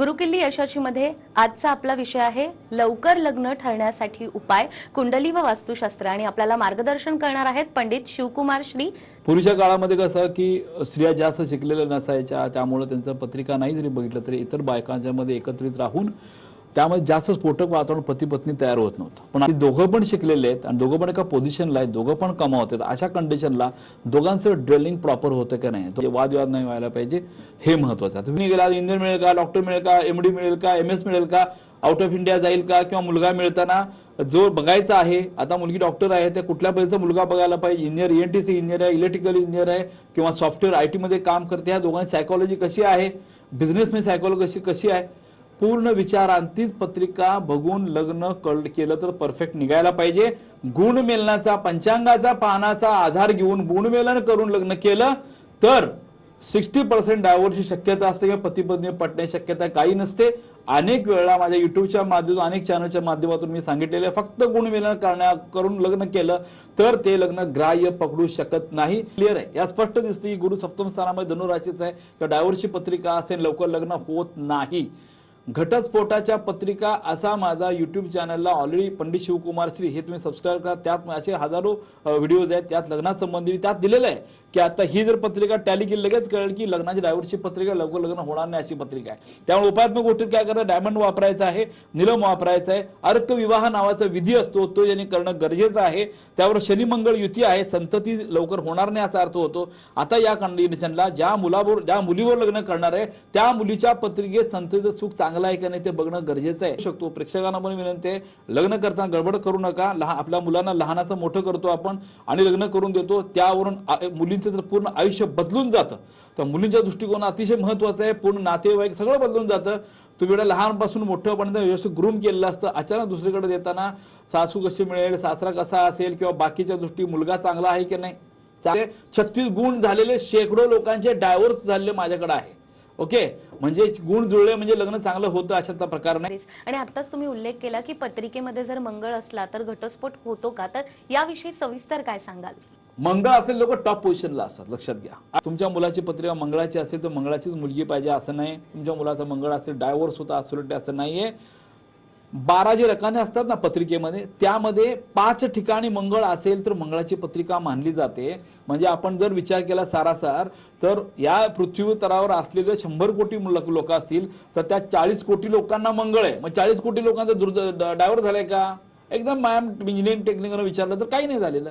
गुरुकिल्ली यशाचीमध्ये आजचा आपला विषय आहे लवकर लग्न ठरण्यासाठी उपाय. कुंडली व वास्तुशास्त्र आणि आपल्याला मार्गदर्शन करणार आहेत पंडित शिवकुमार श्री. पूर्वीच्या काळामध्ये कसं की स्त्रिया जास्त शिकलेल्या नसायच्या त्यामुळे त्यांचं पत्रिका नाही जरी बघितलं तरी इतर बायकांच्या मध्ये एकत्रित राहून त्यामध्ये जास्त स्फोटक वातावरण पती पत्नी तयार होत नव्हतं. पण आता दोघं पण शिकलेले आहेत आणि दोघं पण एका पोझिशनला आहेत दोघं पण कमावत आहेत. अशा कंडिशनला दोघांचं ड्रिलिंग प्रॉपर होतं का नाही? तो वादविवाद नाही व्हायला पाहिजे हे महत्वाचं आहे. तुम्ही गेला इंजिनियर मिळेल का डॉक्टर मिळेल का एम डी मिळेल का एम एस मिळेल का आउट ऑफ इंडिया जाईल का किंवा मुलगा मिळताना जो बघायचा आहे आता मुलगी डॉक्टर आहे त्या कुठल्या पद्धतीचा मुलगा बघायला पाहिजे? Engineer N T C engineer आहे इलेक्ट्रिकल इंजिनियर आहे किंवा सॉफ्टवेअर आय टीमध्ये काम करते ह्या दोघांची सायकॉलॉजी कशी आहे? बिझनेसमॅन सायकॉलॉजी कशी कशी आहे? पूर्ण विचारांतीच पत्रिका बघून लग्न कळ केलं तर परफेक्ट निघायला पाहिजे. गुणमेलनाचा पंचांगाचा पानाचा आधार घेऊन गुणमेलन करून लग्न केलं तर सिक्स्टी पर्सेंट डायव्हर्सची शक्यता असते किंवा पती पत्नी पटण्याची शक्यता काही नसते. अनेक वेळा माझ्या युट्यूबच्या माध्यमातून अनेक चॅनलच्या माध्यमातून मी सांगितलेलं आहे, फक्त गुणमेलन करण्या करून लग्न केलं तर ते लग्न ग्राह्य पकडू शकत नाही. क्लिअर आहे? या स्पष्ट दिसते की गुरु सप्तम स्थानामध्ये धनुराशीच आहे. किंवा डायव्हर्सची पत्रिका असते लवकर लग्न होत नाही. घटस्फोटाच्या पत्रिका असा माझा युट्यूब चॅनलला ऑलरेडी पंडित शिवकुमार श्री हे तुम्ही सबस्क्राईब करा. त्यात असे हजारो व्हिडिओज आहेत. त्यात लग्नासंबंधी त्यात दिलेलं आहे की आता ही जर पत्रिका टॅली केली लगेच कळेल की लग्नाची डायव्हर्सची पत्रिका लवकर लग्न होणार नाही अशी पत्रिका आहे. त्यामुळे उपायात्मक गोष्टीत काय करतात डायमंड वापरायचा आहे निलम वापरायचा आहे अर्क विवाह नावाचा विधी असतो तो ज्यांनी करणं गरजेचं आहे. त्यावर शनी मंगळ युती आहे संतती लवकर होणार नाही असा अर्थ होतो. आता या कंडिशनला ज्या मुलावर ज्या मुलीवर लग्न करणार आहे त्या मुलीच्या पत्रिकेत संततीचं सुख चांगलं आहे का नाही ते बघणं गरजेचं आहे. शकतो. प्रेक्षकांना पण विनंती आहे लग्न करताना गडबड करू नका. लहान आपल्या मुलांना लहानाचं मोठं करतो आपण आणि लग्न करून देतो. त्यावरून मुलींचं जर पूर्ण आयुष्य बदलून जातं तर मुलींच्या दृष्टिकोन अतिशय महत्वाचं आहे. पूर्ण नातेवाईक सगळं बदलून जातं. तुम्ही एवढ्या लहानपासून मोठंपर्यंत व्यवस्थित ग्रूम केलेलं असतं. अचानक दुसरीकडे देताना सासू कशी मिळेल सासरा कसा असेल किंवा बाकीच्या दृष्टी मुलगा चांगला आहे की नाही? छत्तीस गुण झालेले शेकडो लोकांचे डायव्होर्स झालेले माझ्याकडे आहे. ओके? म्हणजे गुण जुळले म्हणजे लग्न चांगलं होतं अशा प्रकार नाही. आणि आताच तुम्ही उल्लेख केला की पत्रिकेमध्ये जर मंगळ असला तर घटस्फोट होतो का? तर याविषयी सविस्तर काय सांगाल? मंगळ असेल लोक टॉप पोझिशनला असतात लक्षात घ्या. तुमच्या मुलाची पत्रिका मंगळाची असेल तर मंगळाचीच मुलगी पाहिजे असं नाही. तुमच्या मुलाचा मंगळ असेल डायव्होर्स होता असं नाहीये. बारा जे रकाने असतात ना पत्रिकेमध्ये त्यामध्ये पाच ठिकाणी मंगळ असेल तर मंगळाची पत्रिका मानली जाते. म्हणजे आपण जर विचार केला सारासार तर या पृथ्वीतरावर असलेले शंभर कोटी लोक असतील तर त्या चाळीस कोटी लोकांना मंगळ आहे. मग चाळीस कोटी लोकांचा दुर्द डायव्हर झालंय का? एकदम मॅम इंजिनिअरिंग टेक्निकनं विचारलं तर काही नाही झालेलं.